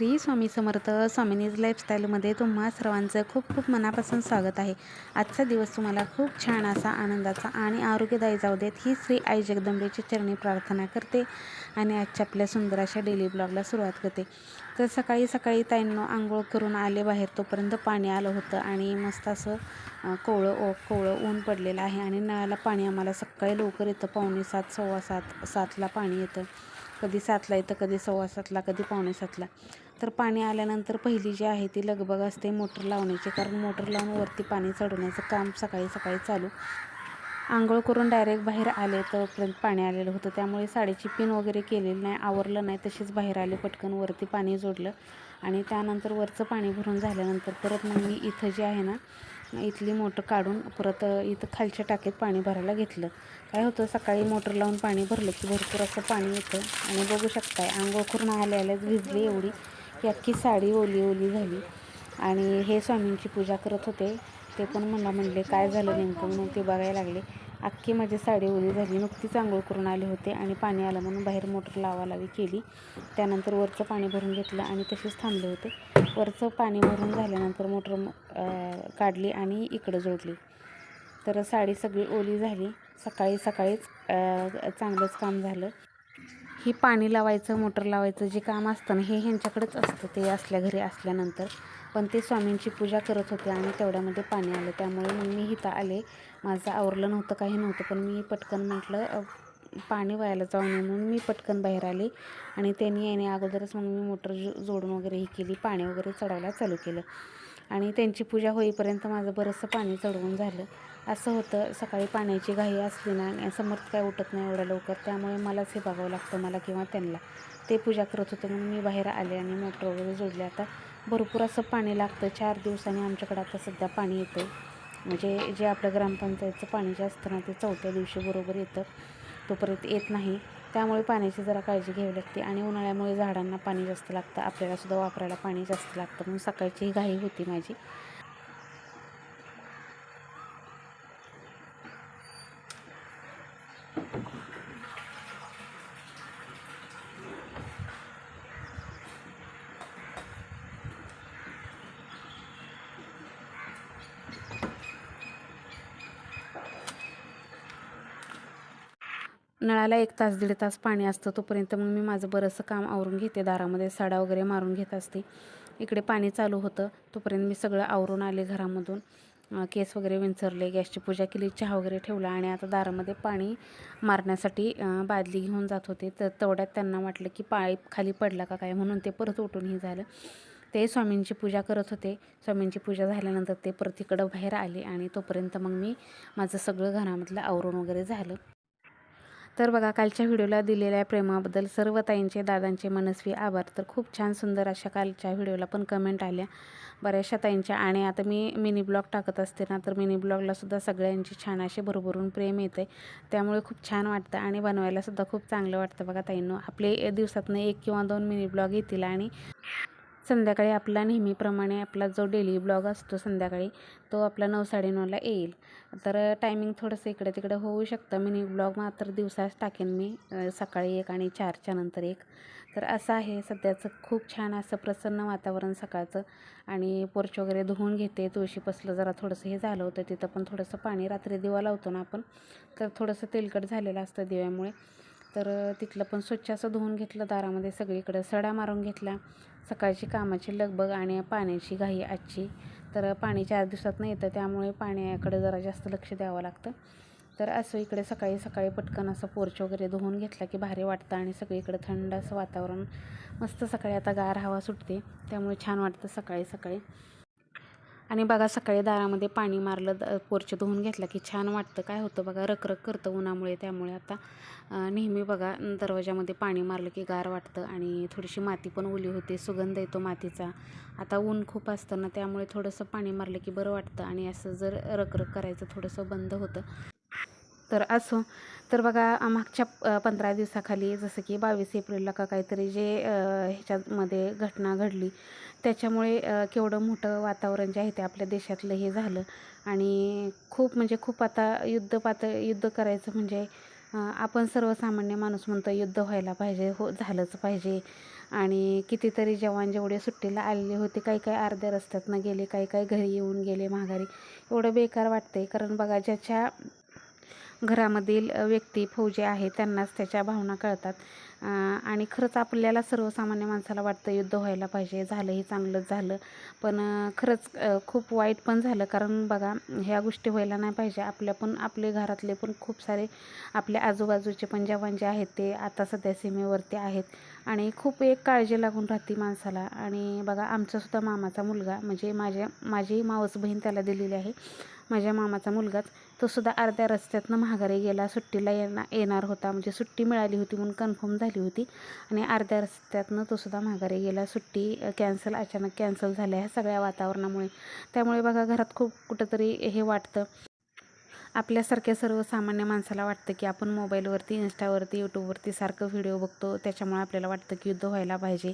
श्री स्वामी समर्थ स्वामिनीज लाईफस्टाईलमध्ये तुम्हा सर्वांचं खूप खूप मनापासून स्वागत आहे. आजचा दिवस तुम्हाला खूप छान असा आनंदाचा आणि आरोग्यदायी जाऊ देत ही श्री आई जगदंबेची चरणी प्रार्थना करते आणि आजच्या आपल्या सुंदर अशा डेली ब्लॉगला सुरुवात करते. तर सकाळी सकाळी ताईंनो आंघोळ करून आले बाहेर तोपर्यंत पाणी आलं होतं आणि मस्त असं कोवळं ओ कोवळं ऊन पडलेलं आहे आणि नळाला पाणी आम्हाला सकाळी लवकर येतं पावणे सात सव्वा सात सातला पाणी येतं. कधी सातला येतं कधी सव्वा सातला कधी पावणे सातला. तर पाणी आल्यानंतर पहिली जी आहे ती लगबग असते मोटर लावण्याची कारण मोटर लावून वरती पाणी चढवण्याचं काम सकाळी सकाळी चालू. आंघोळ करून डायरेक्ट बाहेर आले तोपर्यंत पाणी आलेलं होतं. त्यामुळे साडीची पिन वगैरे केलेली नाही आवरलं नाही तशीच बाहेर आले पटकन वरती पाणी जोडलं. आणि त्यानंतर वरचं पाणी भरून झाल्यानंतर परत मग मी इथं जे आहे ना इथली मोटर काढून परत इथं खालच्या टाकीत पाणी भरायला घेतलं. काय होतं सकाळी मोटर लावून पाणी भरलं की भरपूर असं पाणी येतं. आणि बघू शकताय आंघोळ करून आले आल्याच भिजली एवढी. की अख्खी साडी ओली ओली झाली. आणि हे स्वामींची पूजा करत होते. ते पण मला म्हणले काय झालं नेमकं? म्हणून ते बघायला लागले. अख्खी माझी साडी ओली झाली. नुकतीच आंघोळ करून आले होते आणि पाणी आलं म्हणून बाहेर मोटर लावालावी केली. त्यानंतर वरचं पाणी भरून घेतलं आणि तसेच थांबले होते. वरचं पाणी भरून झाल्यानंतर मोटर काढली आणि इकडं जोडली. तर साडी सगळी ओली झाली. सकाळी सकाळीच चांगलंच काम झालं. ही पाणी लावायचं मोटर लावायचं जे काम असतं ना हे ह्यांच्याकडेच असतं. ते असल्या घरी असल्यानंतर. पण ते स्वामींची पूजा करत होते आणि तेवढ्यामध्ये पाणी आलं. त्यामुळे मग मी इथं आले. माझं आवरलं नव्हतं काही नव्हतं पण मी पटकन म्हटलं पाणी व्हायला जाऊ नये म्हणून मी पटकन बाहेर आले. आणि त्यांनी येणे अगोदरच मग मी मोटर जो जोडून वगैरे ही केली पाणी वगैरे चढवायला चालू केलं. आणि त्यांची पूजा होईपर्यंत माझं बरंचसं पाणी चढवून झालं. असं होतं सकाळी पाण्याची घाई असली ना समर्थ काय उठत नाही एवढ्या लवकर त्यामुळे मलाच हे बघावं लागतं मला किंवा त्यांना. ते पूजा करत होते म्हणून मी बाहेर आले आणि मोटर वगैरे जोडले. आता भरपूर असं पाणी लागतं चार दिवसांनी आमच्याकडे आता सध्या पाणी येतं म्हणजे जे आपलं ग्रामपंचायतचं पाणी जे असतं ना ते चौथ्या दिवशी बरोबर येतं. तोपर्यंत येत नाही. त्यामुळे पाण्याची जरा काळजी घ्यावी लागते आणि उन्हाळ्यामुळे झाडांना पाणी जास्त लागतं. आपल्यालासुद्धा वापरायला पाणी जास्त लागतं म्हणून सकाळची घाई होती माझी. नळाला एक तास दीड तास पाणी असतं तोपर्यंत मग मी माझं बरंचसं काम आवरून घेते. दारामध्ये साडा वगैरे मारून घेत असते. इकडे पाणी चालू होतं तोपर्यंत मी सगळं आवरून आले घरामधून. केस वगैरे विंचरले गॅसची पूजा केली चहा वगैरे ठेवला आणि आता दारामध्ये पाणी मारण्यासाठी बादली घेऊन जात होते. तर तेवढ्यात त्यांना वाटलं की पाईप खाली पडला का काय म्हणून ते परत उठूनही झालं. ते स्वामींची पूजा करत होते. स्वामींची पूजा झाल्यानंतर ते परत इकडं बाहेर आले आणि तोपर्यंत मग मी माझं सगळं घरामधलं आवरून वगैरे झालं. तर बघा कालच्या व्हिडिओला दिलेल्या प्रेमाबद्दल सर्व ताईंचे दादांचे मनस्वी आभार. तर खूप छान सुंदर अशा कालच्या व्हिडिओला पण कमेंट आल्या. बऱ्याचशा ताईंच्या आणि आता मी मिनी ब्लॉग टाकत असते ना तर मिनी ब्लॉगलासुद्धा सगळ्यांचे सगळ्यांची छान असे भरभरून प्रेम येते त्यामुळे खूप छान वाटतं आणि बनवायलासुद्धा खूप चांगलं वाटतं बघा ताईंनो. आपले दिवसातनं एक किंवा दोन मिनी ब्लॉग येतील आणि संध्याकाळी आपला नेहमीप्रमाणे आपला जो डेली ब्लॉग असतो संध्याकाळी तो आपला नऊ साडेनऊला येईल. तर टायमिंग थोडंसं इकडे तिकडे होऊ शकतं. मिनी ब्लॉग मात्र दिवसाच टाकेन मी सकाळी एक आणि चारच्या नंतर एक. तर असं आहे सध्याचं खूप छान असं प्रसन्न वातावरण सकाळचं. आणि पोर्च वगैरे धुवून घेते तुळशी पसलं जरा थोडंसं हे झालं होतं तिथं पण थोडंसं पाणी रात्री दिवा लावतो ना आपण तर थोडंसं तेलकट झालेलं असतं दिव्यामुळे. तर तिथलं पण स्वच्छ असं धुवून घेतलं दारामध्ये सगळीकडं. सडा मारून घेतला सकाळची कामाची लगबग आणि पाण्याची घाई आजची. तर पाणी चार दिवसात नाही येतं त्यामुळे पाण्याकडे जरा जास्त लक्ष द्यावं लागतं. तर असं इकडे सकाळी सकाळी पटकन असं पोर्च वगैरे धुवून घेतला की भारी वाटतं आणि सगळीकडे थंड असं वातावरण. मस्त सकाळी आता गार हवा सुटते त्यामुळे छान वाटतं सकाळी सकाळी. आणि बघा सकाळी दारामध्ये पाणी मारलं द पोर्च धुवून घेतला की छान वाटतं. काय होतं बघा रखरख करतं उन्हामुळे त्यामुळे आता नेहमी बघा दरवाजामध्ये पाणी मारलं की गार वाटतं आणि थोडीशी माती पण ओली होते सुगंध येतो मातीचा. आता ऊन खूप असतं ना त्यामुळे थोडंसं पाणी मारलं की बरं वाटतं आणि असं जर रखरख करायचं थोडंसं बंद होतं. तर असो तर बघा मागच्या पंधरा दिवसाखाली जसं की बावीस एप्रिलला का काहीतरी जे ह्याच्यामध्ये घटना घडली त्याच्यामुळे केवढं मोठं वातावरण जे आहे ते आपल्या देशातलं हे झालं. आणि खूप म्हणजे खूप आता युद्ध पातळ युद्ध करायचं म्हणजे आपण सर्वसामान्य माणूस म्हणतो युद्ध व्हायला पाहिजे हो झालंच पाहिजे. आणि कितीतरी जवान जेवढे सुट्टीला आलेले होते काही काही अर्ध्या रस्त्यातनं गेले काही काही घरी येऊन गेले माघारी. एवढं बेकार वाटते कारण बघा ज्याच्या घरामधील व्यक्ती फौजी आहे त्यांनाच त्याच्या भावना कळतात. आणि खरंच आपल्याला सर्वसामान्य माणसाला वाटतं युद्ध व्हायला पाहिजे झालं हे चांगलंच झालं. पण खरंच खूप वाईट पण झालं. कारण बघा ह्या गोष्टी व्हायला नाही पाहिजे. आपल्या पण आपले घरातले पण खूप सारे आपल्या आजूबाजूचे पण जवान जे आहेत ते आता सध्या सीमेवरती आहेत. आणि खूप एक काळजी लागून राहते माणसाला. आणि बघा आमचासुद्धा मामाचा मुलगा म्हणजे माझ्या माझी मावस बहीण त्याला दिलेली आहे माझ्या मामाचा मुलगाच तो सुद्धा अर्ध्या रस्त्यातनं माघारी गेला सुट्टीला येणार येणार होता म्हणजे सुट्टी मिळाली होती म्हणून कन्फर्म झाली होती. आणि अर्ध्या रस्त्यातनं तो सुद्धा माघारी गेला सुट्टी कॅन्सल अचानक कॅन्सल झाल्या ह्या सगळ्या वातावरणामुळे. त्यामुळे बघा घरात खूप कुठंतरी हे वाटतं. आपल्यासारख्या सर्वसामान्य माणसाला वाटतं की आपण मोबाईलवरती इंस्टावरती यूट्यूबवरती सारखं व्हिडिओ बघतो. त्याच्यामुळे आपल्याला वाटतं की युद्ध व्हायला पाहिजे.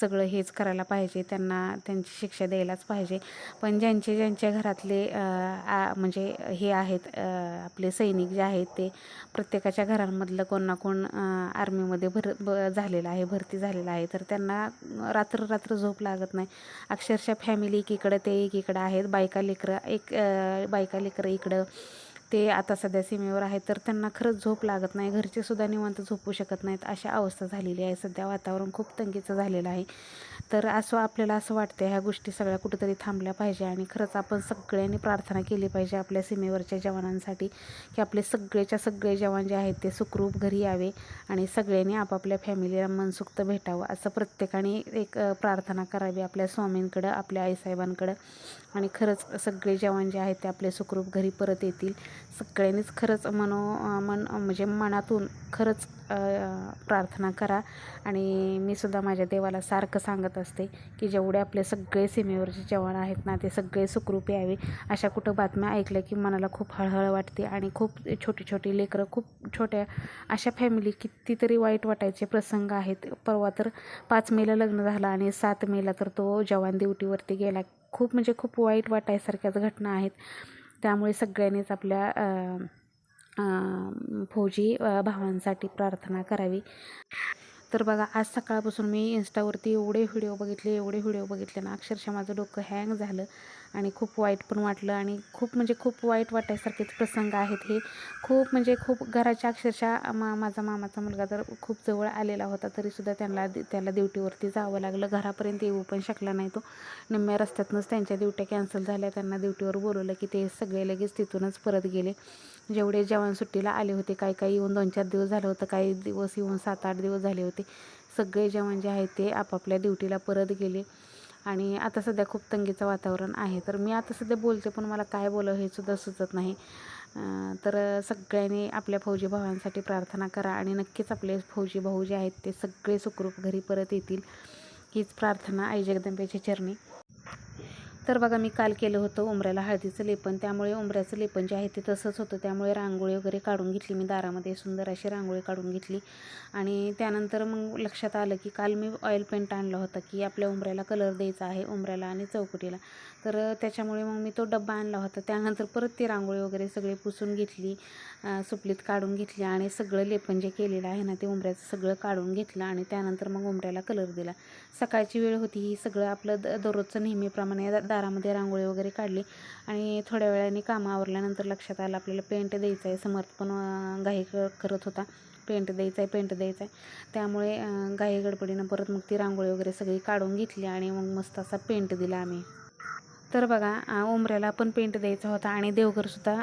सगळं हेच करायला पाहिजे. त्यांना त्यांची शिक्षा द्यायलाच पाहिजे. पण ज्यांचे ज्यांच्या घरातले म्हणजे हे आहेत आपले सैनिक जे आहेत ते प्रत्येकाच्या घरांमधलं कोण ना कोण आर्मीमध्ये भर ब झालेलं आहे भरती झालेलं आहे. तर त्यांना रात्र रात्र झोप लागत नाही. अक्षरशः फॅमिली एकीकडं ते एकीकडं आहेत. बायका लेकरं एक बायका लेकरं इकडं ते आता सध्या सीमेवर आहे तर त्यांना खरंच झोप लागत नाही. घरचे सुद्धा निवांत झोपू शकत नाहीत. अशा अवस्था झालेली आहे. सध्या वातावरण खूप तंगीचं झालेलं आहे. तर असं आपल्याला असं वाटतं ह्या गोष्टी सगळ्या कुठेतरी थांबल्या पाहिजे आणि खरंच आपण सगळ्यांनी प्रार्थना केली पाहिजे आपल्या सीमेवरच्या जवानांसाठी की आपले सगळेच्या सगळे जवान जे आहेत ते सुखरूप घरी यावे आणि सगळ्यांनी आपापल्या फॅमिलीला मनसुक्त भेटावं असं प्रत्येकाने एक प्रार्थना करावी आपल्या स्वामींकडं आपल्या आईसाहेबांकडं. आणि खरंच सगळे जवान जे आहेत ते आपले सुखरूप घरी परत येतील. सगळ्यांनीच खरंच मनो मन म्हणजे मनातून खरंच प्रार्थना करा. आणि मी सुद्धा माझ्या देवाला सारखं सांगत असते की जेवढे आपले सगळे सीमेवरचे जवान आहेत ना ते सगळे सुखरूप यावे. अशा कुठं बातम्या ऐकल्या की मनाला खूप हळहळ वाटते आणि खूप छोटी छोटी लेकरं खूप छोट्या अशा फॅमिली कितीतरी वाईट वाटायचे प्रसंग आहेत. परवा तर पाच मेला लग्न झालं आणि सात मेला तर तो जवान ड्युटीवरती गेला. खूप म्हणजे खूप वाईट वाटायसारख्याच घटना आहेत. त्यामुळे सगळ्यांनीच आपल्या फौजी भावांसाठी प्रार्थना करावी. तर बघा आज सकाळपासून मी इन्स्टावरती एवढे व्हिडिओ बघितले एवढे व्हिडिओ बघितले ना अक्षरशः माझं डोकं हँग झालं. आणि खूप वाईट पण वाटलं आणि खूप म्हणजे खूप वाईट वाटायसारखेच प्रसंग आहेत हे. खूप म्हणजे खूप घराच्या अक्षरशः मा माझा मामाचा मुलगा तर खूप जवळ आलेला होता तरीसुद्धा त्यांना त्याला ड्युटीवरती जावं लागलं. घरापर्यंत येऊ पण शकला नाही तो. निम्म्या रस्त्यातूनच त्यांच्या ड्युट्या कॅन्सल झाल्या. त्यांना ड्युटीवर बोलवलं की ते सगळे लगेच तिथूनच परत गेले. जेवढे जवान सुट्टीला आले होते काही काही येऊन दोन चार दिवस झालं होतं काही दिवस येऊन सात आठ दिवस झाले होते. सगळे जवान जे आहेत ते आपापल्या ड्युटीला परत गेले. आणि आता सध्या खूप तंगीचं वातावरण आहे. तर मी आता सध्या बोलते पण मला काय बोलावं हे सुद्धा सुचत नाही. तर सगळ्यांनी आपल्या फौजी भावांसाठी प्रार्थना करा आणि नक्कीच आपले फौजी भाऊ जे आहेत ते सगळे सुखरूप घरी परत येतील. हीच प्रार्थना आई जगदंबेच्या चरणी. तर बघा मी काल केलं होतं उंबऱ्याला हळदीचं लेपन. त्यामुळे उंबऱ्याचं लेपन जे आहे ते तसंच होतं. त्यामुळे रांगोळी वगैरे काढून घेतली मी दारामध्ये सुंदर अशी रांगोळी काढून घेतली. आणि त्यानंतर मग लक्षात आलं की काल मी ऑइल पेंट आणला होता की आपल्या उंबऱ्याला कलर द्यायचा आहे उंबऱ्याला आणि चौकटीला. तर त्याच्यामुळे मग मी तो डब्बा आणला होता. त्यानंतर परत ती रांगोळी वगैरे सगळी पुसून घेतली सुपलीत काढून घेतली आणि सगळं लेपन जे केलेलं आहे ना ते उंबऱ्याचं सगळं काढून घेतलं आणि त्यानंतर मग उंबऱ्याला कलर दिला. सकाळची वेळ होती ही सगळं आपलं द दररोजचं नेहमीप्रमाणे दारामध्ये रांगोळी वगैरे काढली आणि थोड्या वेळाने कामं आवरल्यानंतर लक्षात आलं आपल्याला पेंट द्यायचं आहे. समर्थ पण घाई करत होता. पेंट द्यायचा आहे पेंट द्यायचा आहे. त्यामुळे घाई गडबडीनं परत मग ती रांगोळी वगैरे सगळी काढून घेतली आणि मग मस्त असा पेंट दिला आम्ही. तर बघा उमऱ्याला पण पेंट द्यायचा होता आणि देवघरसुद्धा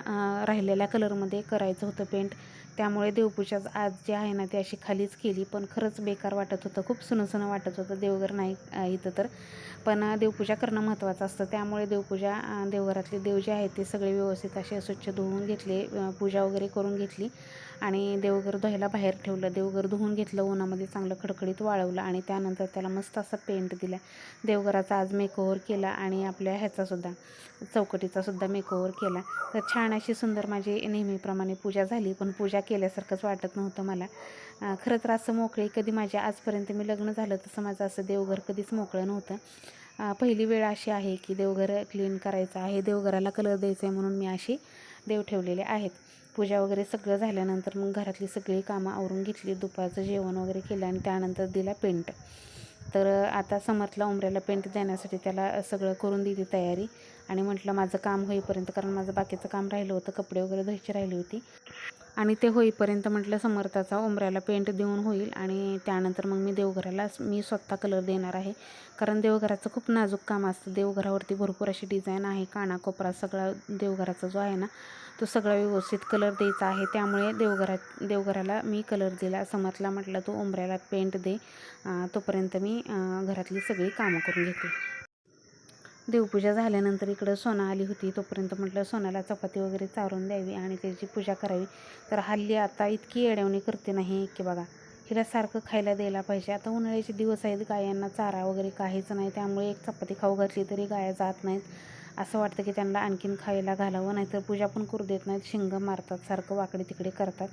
राहिलेल्या कलरमध्ये करायचं होतं पेंट. त्यामुळे देवपूजा आज जे आहे ना ती अशी खालीच केली. पण खरंच बेकार वाटत होतं. खूप सुनसुनं वाटत होतं देवघर नाही इथं तर. पण देवपूजा करणं महत्त्वाचं असतं. त्यामुळे देवपूजा देवघरातले देव जे आहेत ते सगळे व्यवस्थित असे स्वच्छ धुवून घेतले पूजा वगैरे करून घेतली. आणि देवघर धुवायला बाहेर ठेवलं. देवघर धुवून घेतलं उन्हामध्ये चांगलं खडखडीत वाळवलं आणि त्यानंतर त्याला मस्त असा पेंट दिला. देवघराचा आज मेकओव्हर केला आणि आपल्या ह्याचासुद्धा चौकटीचासुद्धा मेकओव्हर केला. तर छान अशी सुंदर माझी नेहमीप्रमाणे पूजा झाली पण पूजा केल्यासारखंच वाटत नव्हतं मला. खरं तर असं मोकळे कधी माझ्या आजपर्यंत मी लग्न झालं तसं माझं असं देवघर कधीच मोकळं नव्हतं. पहिली वेळ अशी आहे की देवघर क्लीन करायचं आहे देवघराला कलर द्यायचा आहे म्हणून मी अशी देव ठेवलेले आहेत. पूजा वगैरे सगळं झाल्यानंतर मग घरातली सगळी कामं आवरून घेतली. दुपारचं जेवण वगैरे केलं आणि त्यानंतर दिला पेंट. तर आता समर्थला उमऱ्याला पेंट देण्यासाठी त्याला सगळं करून दिली तयारी. आणि म्हटलं माझं काम होईपर्यंत कारण माझं बाकीचं काम राहिलं होतं कपडे वगैरे धुवायची राहिली होती. आणि ते होईपर्यंत म्हटलं समर्थाचा उमऱ्याला पेंट देऊन होईल आणि त्यानंतर मग मी देवघराला मी स्वतः कलर देणार आहे. कारण देवघराचं खूप नाजूक काम असतं. देवघरावरती भरपूर अशी डिझाईन आहे कानाकोपरा सगळा देवघराचा जो आहे ना तो सगळा व्यवस्थित कलर द्यायचा आहे. त्यामुळे देवघरात देवघराला मी कलर दिला. समर्थला म्हटलं तू उमऱ्याला पेंट दे. तोपर्यंत मी घरातली सगळी कामं करून घेते. देवपूजा झाल्यानंतर इकडं सोना आली होती. तोपर्यंत म्हटलं सोनाला चपाती वगैरे चारून द्यावी आणि त्याची पूजा करावी. तर हल्ली आता इतकी येडवणी करते नाही की बघा हिला सारखं खायला द्यायला पाहिजे. आता उन्हाळ्याचे दिवस आहेत गायांना चारा वगैरे काहीच नाही. त्यामुळे एक चपाती खाऊ घातली तरी गाया जात नाहीत. असं वाटतं की त्यांना आणखीन खायला घालावं नाहीतर पूजा पण करू देत नाहीत. शिंग मारतात सारखं वाकडे तिकडे करतात.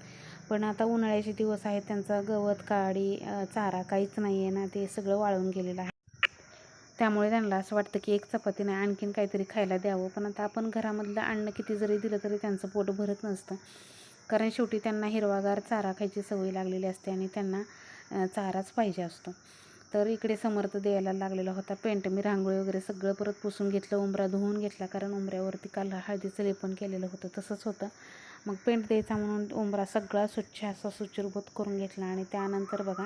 पण आता उन्हाळ्याचे दिवस आहेत त्यांचा गवत काडी चारा काहीच नाही आहे ना ते सगळं वाळून गेलेलं आहे. त्यामुळे त्यांना असं वाटतं की एक चपातीने आणखीन काहीतरी खायला द्यावं. पण आता आपण घरामधलं अन्न किती जरी दिलं तरी त्यांचं पोट भरत नसतं. कारण शेवटी त्यांना हिरवागार चारा खायची सवय लागलेली असते आणि त्यांना चाराच पाहिजे असतो. तर इकडे समर्थ द्यायला लागलेला होता पेंट. मी रांगोळी वगैरे सगळं परत पुसून घेतलं उंबरा धुवून घेतला कारण उंबऱ्यावरती काल हळदीचं लेपन केलेलं होतं तसंच होतं. मग पेंट द्यायचा म्हणून उंबरा सगळा स्वच्छ असा सुचिरभूत करून घेतला आणि त्यानंतर बघा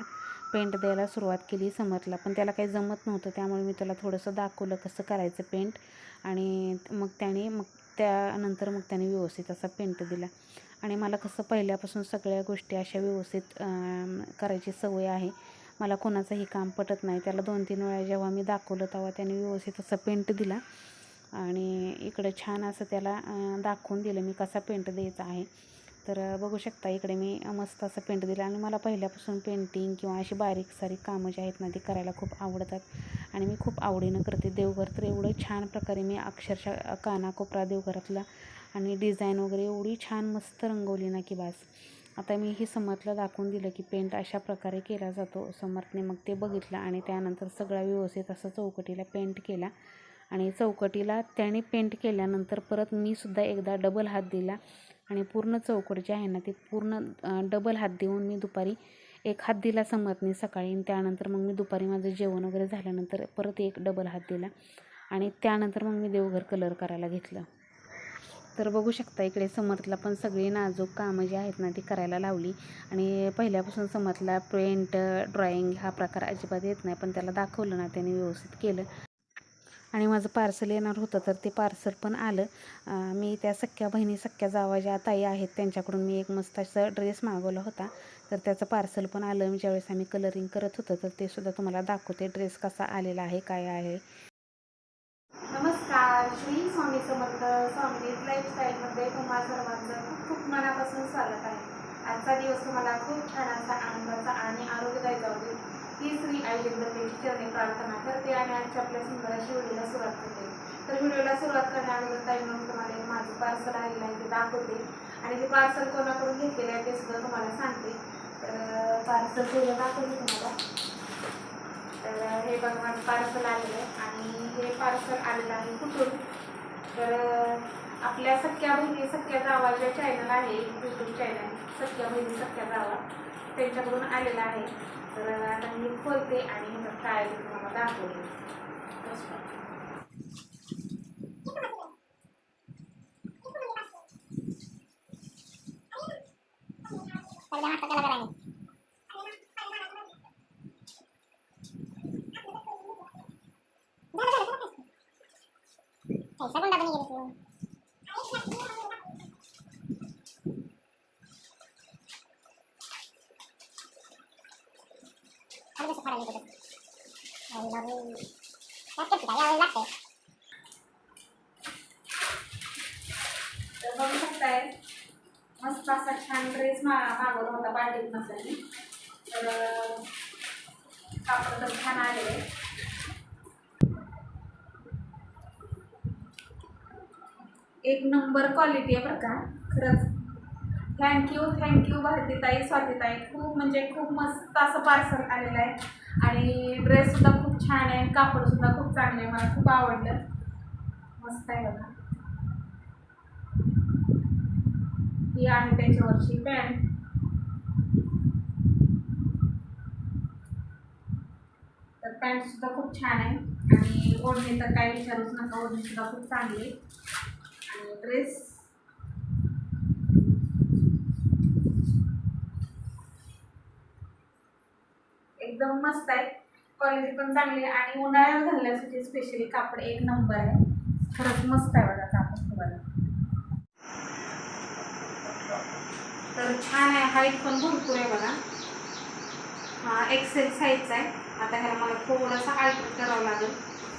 पेंट द्यायला सुरुवात केली समर्थला पण त्याला काही जमत नव्हतं त्यामुळे मी त्याला थोडंसं दाखवलं कसं करायचं पेंट आणि मग त्याने मग त्यानंतर मग त्याने व्यवस्थित असा पेंट दिला. आणि मला कसं पहिल्यापासून सगळ्या गोष्टी अशा व्यवस्थित करायची सवय आहे. मला कोणाचंही काम पटत नाही. त्याला दोन तीन वेळा जेव्हा मी दाखवलं तेव्हा त्याने व्यवस्थित असं पेंट दिला. आणि इकडं छान असं त्याला दाखवून दिलं मी कसा पेंट द्यायचा आहे. तर बघू शकता इकडे मी मस्त असं पेंट दिलं आणि मला पहिल्यापासून पेंटिंग किंवा अशी बारीक सारीक कामं जी आहेत ना ती करायला खूप आवडतात. आणि मी खूप आवडीनं करते. देवघर तर एवढं छान प्रकारे मी अक्षरशः कानाकोपरा देवघरातला आणि डिझाईन वगैरे एवढी छान मस्त रंगवली ना की बास. आता मी हे समर्थला दाखवून दिलं की पेंट अशा प्रकारे केला जातो. समर्थने मग ते बघितलं आणि त्यानंतर सगळा व्यवस्थित असं चौकटीला पेंट केला. आणि चौकटीला त्याने पेंट केल्यानंतर परत मी सुद्धा एकदा डबल हात दिला. आणि पूर्ण चौकट जे आहे ना ते पूर्ण डबल हात देऊन मी दुपारी एक हात दिला समर्थने सकाळी आणि त्यानंतर मग मी दुपारी माझं जेवण वगैरे झाल्यानंतर परत एक डबल हात दिला आणि त्यानंतर मग मी देवघर कलर करायला घेतलं. तर बघू शकता इकडे समर्थला पण सगळी नाजूक कामं जी आहेत ना ती करायला लावली. आणि पहिल्यापासून समर्थला पेंट ड्रॉइंग हा प्रकार अजिबात येत नाही पण त्याला दाखवलं ना त्याने व्यवस्थित केलं. आणि माझं पार्सल येणार होतं तर ते पार्सल पण आलं. मी त्या सख्या बहिणी सख्या जावा ज्या ताई आहेत त्यांच्याकडून मी एक मस्त असं ड्रेस मागवला होता. तर त्याचं पार्सल पण आलं. मी ज्यावेळेस आम्ही कलरिंग करत होतं तर ते सुद्धा तुम्हाला दाखवते. ड्रेस कसा आलेला आहे काय आहे. नमस्कार. श्री स्वामी समर्थ स्वामी लाईफस्टाईलमध्ये तुम्हा सर्वांचं खूप खूप मनापासून स्वागत आहे. आजचा दिवस तुम्हाला खूप छान असा आनंदाचा आणि आरोग्यदायी जाऊ दे. तीच श्री आई जगदंबेची चरणी प्रार्थना करते आणि आजच्या आपल्या सुंदर अशी व्हिडिओला सुरुवात करते. तर व्हिडिओला सुरुवात करण्याअगोदर ताई म्हणून तुम्हाला एक माझं पार्सल आलेलं आहे ते दाखवते. आणि ते पार्सल कोणाकडून घेतलेलं आहे ते सुद्धा तुम्हाला सांगते. तर पार्सल पहिलं दाखवते तुम्हाला. तर हे बघा माझं पार्सल आलेलं आहे. आणि हे पार्सल आलेलं आहे कुठून? तर आपल्या सख्या बहिणी सख्या जावा जे चॅनल आहे यूट्यूब चॅनल सख्या बहिणी सख्या गावा त्यांच्याकडून आलेलं आहे. तर आता मी खोलते आणि ह्याचं काय ते तुम्हाला दाखवते मस्त. तर बघू शकताय मस्त असा छान ड्रेस मा मागवला होता बाटिक मसाली तर कापड तर छान आलेलं आहे एक नंबर क्वालिटी आहे बरं का. खरंच. थँक्यू थँक्यू भारतीताई स्वातीताई. खूप म्हणजे खूप मस्त असं पार्सल आलेलं आहे. आणि ड्रेससुद्धा खूप छान आहे. कापडसुद्धा खूप चांगलं आहे. मला खूप आवडलं. मस्त आहे बघा. ही आहे त्याच्यावरची पॅन्ट तर पॅन्टसुद्धा खूप छान आहे. आणि ओढणी तर काय विचारूच नका. ओढणीसुद्धा खूप चांगली आहे. ड्रेस एकदम मस्त आहे. क्वालिटी पण चांगली आहे. आणि उन्हाळ्यात घालण्यासाठी स्पेशली कापड एक नंबर आहे. खरंच मस्त आहे बघा कापड तुम्हाला. तर छान आहे. हाईट पण भरपूर आहे बघा. हा एक्सेल साईजचा आहे. आता ह्याला मला थोडंसं अल्टर करावं लागेल.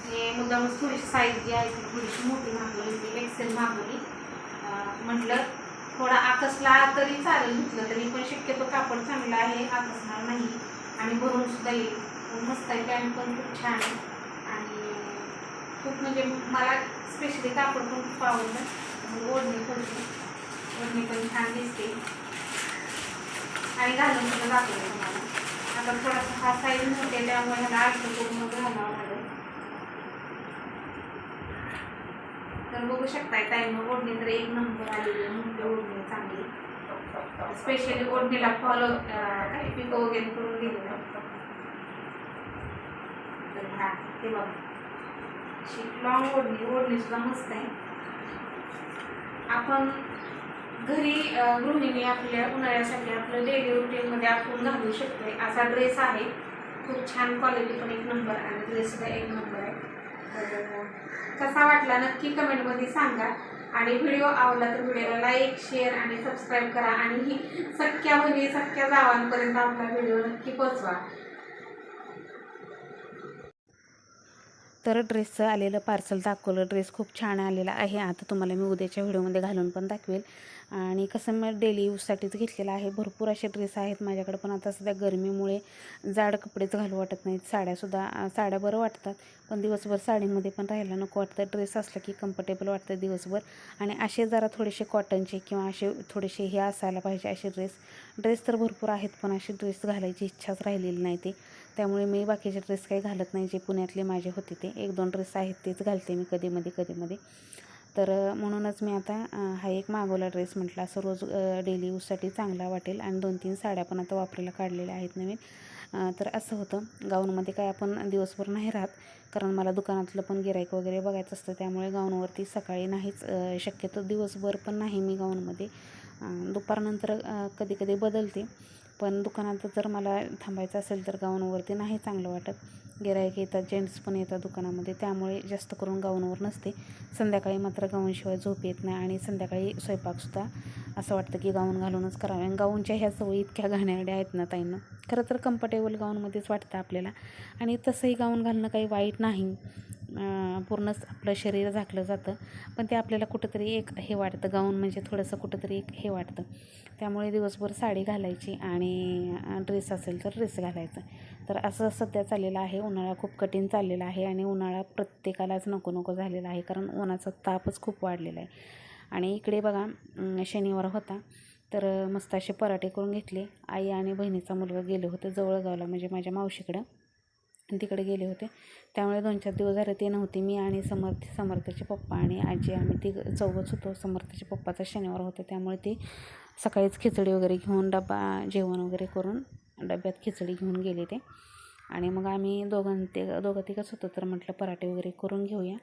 हे मुद्दामच थोडीशी साईज जी आहे ती थोडीशी मोठी मागवली ती एक्सेल मागवली. म्हटलं थोडा आकसला तरी चालेल घेतलं तरी पण शक्यतो कापड चांगलं आहे आकसणार नाही. आणि भरून सुद्धा येईल. मस्त आहे पॅन्ट पण खूप छान आहे. आणि खूप म्हणजे मला स्पेशली कापड पण खूप आवडलं. ओढणी पडते ओढणी पण छान दिसते. आणि घालून सुद्धा दाखवलं तुम्हाला. आता थोडासा हा साईज मोठे त्यामुळे ह्याला आलटं करून मग घालावं लागेल. तर बघू शकताय टाइम ओढणी तर एक नंबर आलेली आहे ओढणी चांगली. स्पेशली ओढणीला फॉलो काही पिकं वगैरे करून दिले तर हा ते बघा. लॉंग ओढणी ओढणी सुद्धा मस्त आहे. आपण घरी गृहिणी आपल्या उन्हाळ्यासाठी आपलं डेली रुटीनमध्ये आपण घालू शकतोय. असा ड्रेस आहे. खूप छान क्वालिटी पण एक नंबर आणि ड्रेस सुद्धा एक नंबर आहे. कसा वाटला नक्की कमेंटमध्ये सांगा. आणि व्हिडिओ आवडला तर व्हिडिओला लाईक शेअर आणि सबस्क्राईब करा. आणि ही सख्या बहिणी सख्या जावांपर्यंत आपला व्हिडिओ नक्की पोचवा तर ड्रेसचं आलेलं पार्सल दाखवलं ड्रेस खूप छान आलेला आहे. आता तुम्हाला मी उद्याच्या व्हिडिओमध्ये घालून पण दाखवेल. आणि कसं मग डेली यूजसाठीच घेतलेलं आहे. भरपूर असे ड्रेस आहेत माझ्याकडे पण आता सध्या गरमीमुळे जाड कपडेच घालू वाटत नाहीत. साड्यासुद्धा साड्या बरं वाटतात पण दिवसभर साडीमध्ये पण राहायला नको वाटतं. ड्रेस असला की कम्फर्टेबल वाटतं दिवसभर. आणि असे जरा थोडेसे कॉटनचे किंवा असे थोडेसे हे असायला पाहिजे असे ड्रेस ड्रेस तर भरपूर आहेत पण असे ड्रेस घालायची इच्छाच राहिलेली नाही ते. त्यामुळे मी बाकीचे ड्रेस काही घालत नाही. जे पुण्यातले माझे होते ते. एक दोन ड्रेस आहेत तेच घालते मी कधीमध्ये कधीमध्ये तर म्हणूनच मी आता हा एक मागवला ड्रेस म्हटला. असं रोज डेली यूजसाठी चांगला वाटेल. आणि दोन तीन साड्या पण आता वापरायला काढलेल्या आहेत नवीन. तर असं होतं. गाऊनमध्ये काय आपण दिवसभर नाही राहत. कारण मला दुकानातलं पण गिराईक वगैरे बघायचं असतं. त्यामुळे गाऊनवरती सकाळी नाहीच शक्यतो दिवसभर पण नाही मी गाऊनमध्ये. दुपारनंतर कधी कधी बदलते. पण दुकानात जर मला थांबायचं असेल तर गाऊनवरती नाही चांगलं वाटत. गिरायक येतात जेंट्स पण येतात दुकानामध्ये त्यामुळे जास्त करून गाऊनवर नसते. संध्याकाळी मात्र गाऊनशिवाय झोप येत नाही आणि संध्याकाळी स्वयंपाकसुद्धा असं वाटतं की गाऊन घालूनच करावे. आणि गाऊनच्या ह्या सवयी इतक्या घाणेरड्या आहेत ना ताईंना. खरं तर कम्फर्टेबल गाऊनमध्येच वाटतं आपल्याला. आणि तसंही गाऊन घालणं काही वाईट नाही. पूर्णच आपलं शरीर झाकलं जातं. पण ते आपल्याला कुठंतरी एक हे वाटतं गाऊन म्हणजे थोडंसं कुठंतरी एक हे वाटतं. त्यामुळे दिवसभर साडी घालायची आणि ड्रेस असेल तर ड्रेस घालायचा. तर असं सध्या चाललेलं आहे. उन्हाळा खूप कठीण चाललेला आहे आणि उन्हाळा प्रत्येकालाच नको नको झालेला आहे. कारण उन्हाचा तापच खूप वाढलेला आहे. आणि इकडे बघा शनिवार होता. तर मस्त असे पराठे करून घेतले. आई आणि बहिणीचा मुलगा गेलो होते जवळगावला म्हणजे माझ्या मावशीकडं. तिकडे गेले होते. त्यामुळे दोन चार दिवस झाले ते नव्हते. मी आणि समर्थ समर्थाचे पप्पा आणि आजी आम्ही ती चौघच होतो. समर्थाचे पप्पाचा शनिवार होता. त्यामुळे ते सकाळीच खिचडी वगैरे घेऊन डबा जेवण वगैरे करून डब्यात खिचडी घेऊन गेले ते. आणि मग आम्ही दोघां ते दोघं तिघंच होतो. तर म्हटलं पराठे वगैरे करून घेऊया.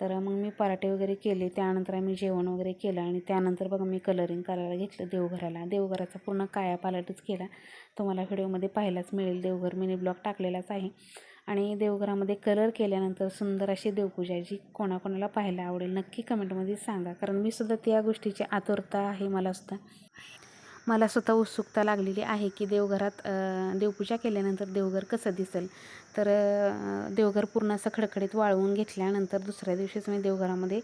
तर मग मी पराठे वगैरे केले. त्यानंतर आम्ही जेवण वगैरे केलं आणि त्यानंतर बघा मी कलरिंग करायला घेतलं देवघराला. देवघराचा पूर्ण कायापालटच केला. तुम्हाला व्हिडिओमध्ये पाहायलाच मिळेल. देवघर मिनी ब्लॉग टाकलेलाच आहे. आणि देवघरामध्ये कलर केल्यानंतर सुंदर अशी देवपूजा जी कोणाकोणाला पाहायला आवडेल नक्की कमेंटमध्ये सांगा. कारण मी सुद्धा त्या गोष्टीची आतुरता आहे मला सुद्धा. मला स्वतः उत्सुकता लागलेली आहे की देवघरात देवपूजा केल्यानंतर देवघर कसं दिसेल? तर देवघर पूर्ण असं खडखडीत वाळवून घेतल्यानंतर दुसऱ्या दिवशीच मी देवघरामध्ये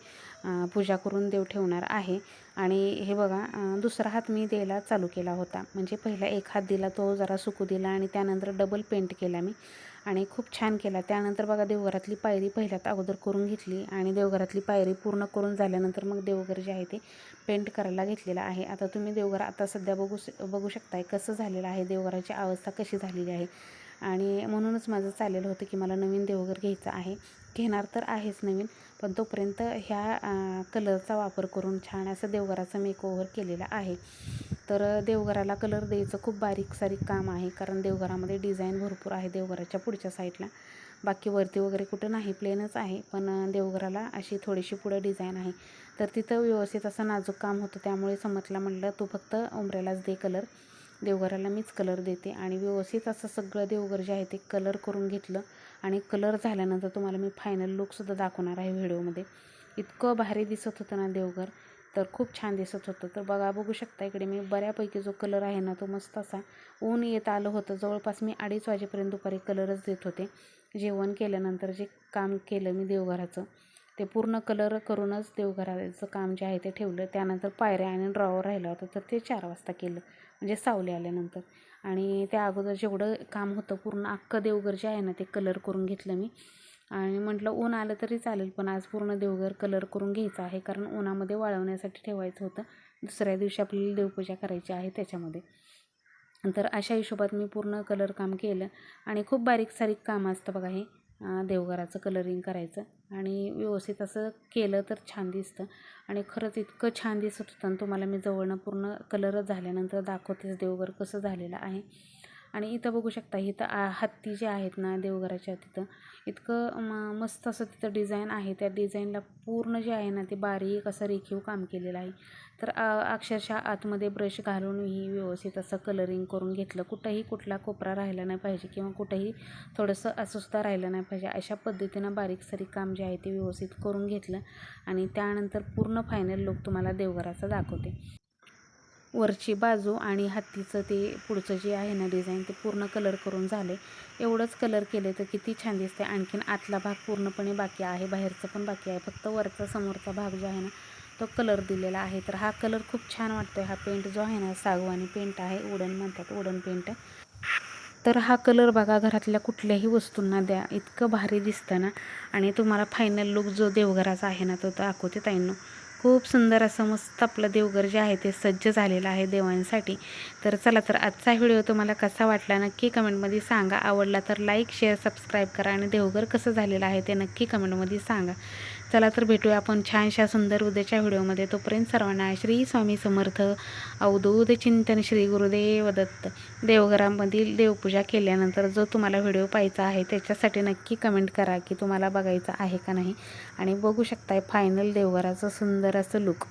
पूजा करून देव ठेवणार आहे. आणि हे बघा दुसरा हात मी द्यायला चालू केला होता. म्हणजे पहिला एक हात दिला तो जरा सुकू दिला आणि त्यानंतर डबल पेंट केला मी. आणि खूप छान केला. त्यानंतर बघा देवघरातली पायरी पहिल्यात अगोदर करून घेतली आणि देवघरातली पायरी पूर्ण करून झाल्यानंतर मग देवघर जे आहे ते पेंट करायला घेतलेलं आहे. आता तुम्ही देवघर आता सध्या बघू बघू शकताय कसं झालेलं आहे देवघराची अवस्था कशी झालेली आहे. आणि म्हणूनच माझं चाललेलं होतं की मला नवीन देवघर घ्यायचं आहे. घेणार तर आहेच नवीन पण तोपर्यंत ह्या कलरचा वापर करून छान असं देवघराचं मेकओव्हर केलेलं आहे. तर देवघराला कलर द्यायचं खूप बारीक सारीक काम आहे कारण देवघरामध्ये डिझाईन भरपूर आहे देवघराच्या पुढच्या साईडला बाकी वरती वगैरे कुठं नाही प्लेनच आहे पण देवघराला अशी थोडीशी पुढं डिझाईन आहे. तर तिथं व्यवस्थित असं नाजूक काम होतं त्यामुळे समजला म्हणलं तू फक्त उमऱ्यालाच दे कलर देवघराला मीच कलर देते. आणि व्यवस्थित असं सगळं देवघर जे आहे ते कलर करून घेतलं आणि कलर झाल्यानंतर तुम्हाला मी फायनल लुकसुद्धा दाखवणार आहे व्हिडिओमध्ये इतकं भारी दिसत होतं ना देवघर. तर खूप छान दिसत होतं. तर बघा बघू शकता इकडे मी बऱ्यापैकी जो कलर आहे ना तो मस्त असा ऊन येत आलं होतं. जवळपास मी अडीच वाजेपर्यंत दुपारी कलरच देत होते. जेवण केल्यानंतर जे काम केलं मी देवघराचं ते पूर्ण कलर करूनच देवघराचं काम जे आहे ते ठेवलं. त्यानंतर पायऱ्या आणि ड्रॉवर राहिला होता तर ते चार वाजता केलं. म्हणजे सावली आल्यानंतर. आणि त्या अगोदर जेवढं काम होतं पूर्ण अख्खं देवघर जे आहे ना ते कलर करून घेतलं मी. आणि म्हटलं ऊन आलं तरी चालेल पण आज पूर्ण देवघर कलर करून घ्यायचं आहे कारण उन्हामध्ये वाळवण्यासाठी ठेवायचं होतं. दुसऱ्या दिवशी आपल्याला देवपूजा करायची आहे त्याच्यामध्ये. तर अशा हिशोबात मी पूर्ण कलर काम केलं. आणि खूप बारीक सारीक काम असतं बघा हे देवघराचं कलरिंग करायचं. आणि व्यवस्थित असं केलं तर छान दिसतं. आणि खरंच इतकं छान दिसत होतं आणि तुम्हाला मी जवळनं पूर्ण कलरच झाल्यानंतर दाखवतेच देवघर कसं झालेलं आहे. आणि इथं बघू शकता इथं आ हत्ती जे आहेत ना देवघराच्या तिथं इतकं म मस्त असं तिथं डिझाईन आहे. त्या डिझाईनला पूर्ण जे आहे ना ते बारीक असं रेखीव काम केलेलं आहे. तर अक्षरशः आतमध्ये ब्रश घालूनही व्यवस्थित असं कलरिंग करून घेतलं. कुठंही कुठला कोपरा राहिला नाही पाहिजे किंवा कुठंही थोडंसं असंसुद्धा राहिलं नाही पाहिजे अशा पद्धतीनं बारीक सारीक काम जे आहे ते व्यवस्थित करून घेतलं. आणि त्यानंतर पूर्ण फायनल लुक तुम्हाला देवघराचा दाखवते. वरची बाजू आणि हत्तीचं ते पुढचं जे आहे ना डिझाईन ते पूर्ण कलर करून झाले. एवढंच कलर केले तर किती छान दिसते आणखीन आतला भाग पूर्णपणे बाकी आहे. बाहेरचं पण बाकी आहे. फक्त वरचा समोरचा भाग जो आहे ना तो कलर दिलेला आहे. तर हा कलर खूप छान वाटतो हा पेंट जो आहे ना सागवानी पेंट आहे. उडन म्हणतात. उडन पेंट तर हा कलर बघा घरातल्या कुठल्याही वस्तूंना द्या. इतकं भारी दिसतं ना. आणि तुम्हाला फायनल लुक जो देवघराचा आहे ना तो दाखवते ताईंनो. खूप सुंदर असं मस्त आपलं देवघर जे आहे ते सज्ज झालेलं आहे देवांसाठी. तर चला तर आजचा व्हिडिओ तुम्हाला कसा वाटला नक्की कमेंटमध्ये सांगा. आवडला तर लाईक शेअर सबस्क्राईब करा आणि देवघर कसं झालेलं आहे ते नक्की कमेंटमध्ये सांगा. चला तर भेटूया आपण छानशा सुंदर उद्याच्या व्हिडिओमध्ये. तोपर्यंत सर्वांना श्री स्वामी समर्थ अवधूत चिंतन श्री गुरुदेव दत्त. देवघरामधील देवपूजा केल्यानंतर जो तुम्हाला व्हिडिओ पाहायचा आहे त्याच्यासाठी नक्की कमेंट करा की तुम्हाला बघायचा आहे का नाही. आणि बघू शकताय फायनल देवघराचं सुंदर असं लुक